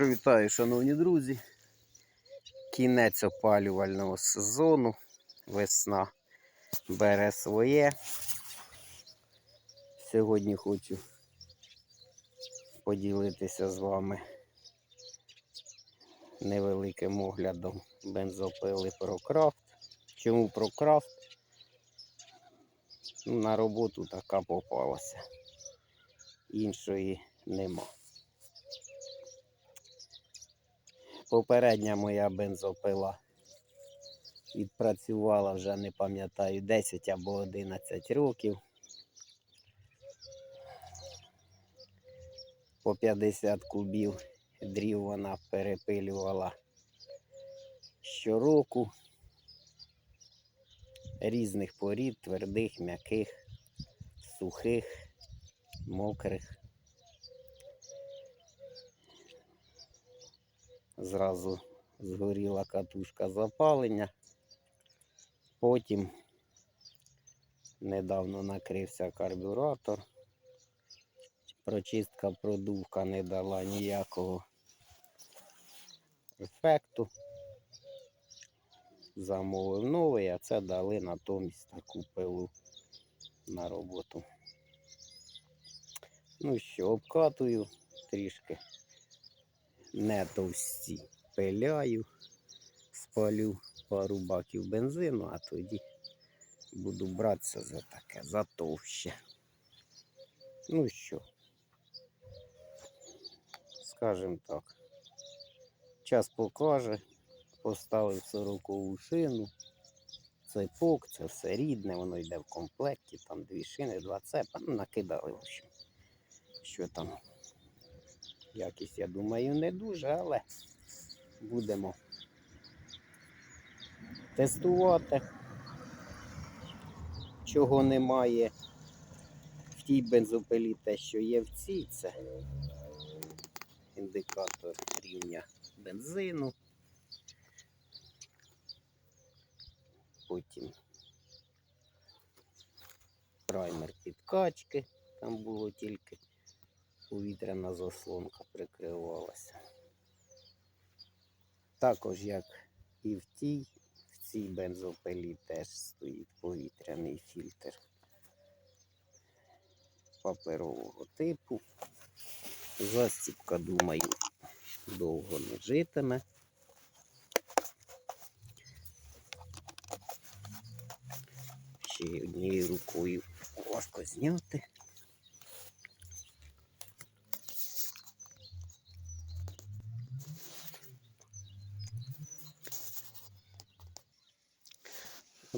Вітаю, шановні друзі. Кінець опалювального сезону. Весна бере своє. Сьогодні хочу поділитися з вами невеликим оглядом бензопили ProCraft. Чому ProCraft? Ну, На роботу така попалася. Іншої нема. Попередня моя бензопила відпрацювала вже не пам'ятаю 10 або 11 років. По 50 кубів дрів вона перепилювала щороку різних порід, твердих, м'яких, сухих, мокрих. Зразу згоріла катушка запалення. Потім недавно накрився карбюратор. Прочистка продувка не дала ніякого ефекту. Замовив новий, а це дали натомість таку пилу на роботу. Ну що, обкатую трішки не товсті. Пиляю, спалю пару баків бензину, а тоді буду братися за таке, за товще. Ну що, скажімо так, час покаже, поставив 40 шину. Цепок, це все рідне, воно йде в комплекті, там дві шини, два цепа, ну накидали, в общем, що там Якість, я думаю, не дуже, але будемо тестувати. Чого немає в тій бензопилі, те, що є в цій, це індикатор рівня бензину. Потім праймер підкачки, там було тільки повітряна заслонка прикривалася. Також, як і в тій, в цій бензопилі теж стоїть повітряний фільтр паперового типу. Застіпка, думаю, довго не житиме. Ще однією рукою важко зняти.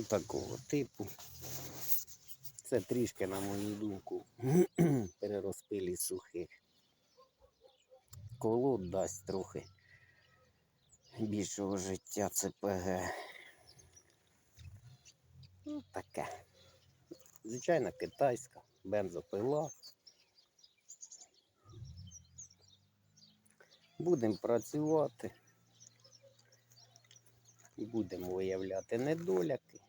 Такого типу. Це трішки, на мою думку, перерозпилі сухих. Колод дасть трохи більшого життя ЦПГ. Ну, таке. Звичайна китайська бензопила. Будемо працювати. І будемо виявляти недоляки,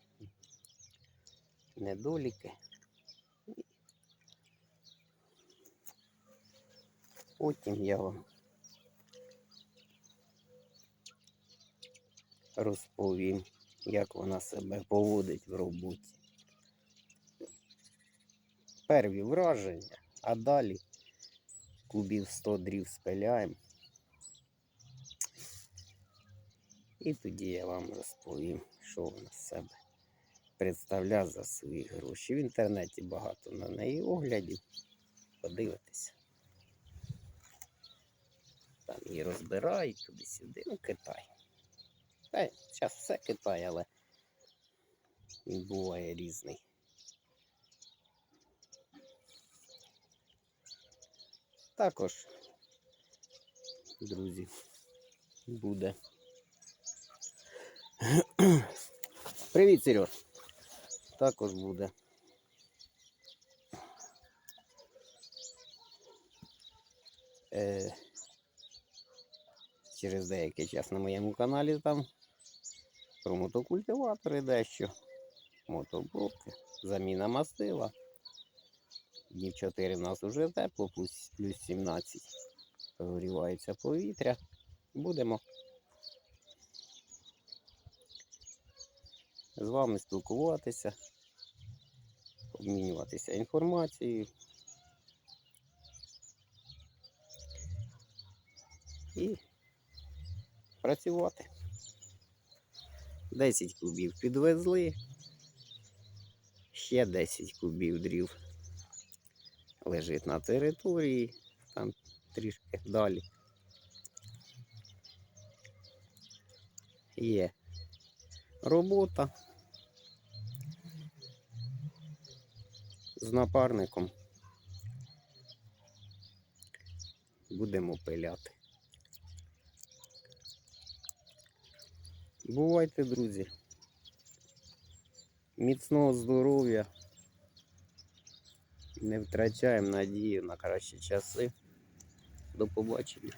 недоліки. Потім я вам розповім, як вона себе поводить в роботі. Перві враження, а далі кубів 100 дрів спиляємо. І тоді я вам розповім, що вона з себе представляє за свої гроші. В інтернеті багато на неї оглядів. Подивитися. Там її розбирають туди-сюди. Ну, Китай. Та, зараз все Китай, але він буває різний. Також, друзі, буде. Привіт, Сереж. Також буде. Е, через деякий час на моєму каналі там про мотокультиватори дещо, мотоблоки, заміна мастила. Днів 4 в нас уже тепло, плюс, плюс 17. прогрівається повітря. Будемо з вами спілкуватися, обмінюватися інформацією. І працювати. 10 кубів підвезли. Ще 10 кубів дрів лежить на території, там трішки далі. Є робота з напарником. Будемо пиляти. Бувайте, друзі. Міцного здоров'я. Не втрачаємо надію на кращі часи. До побачення.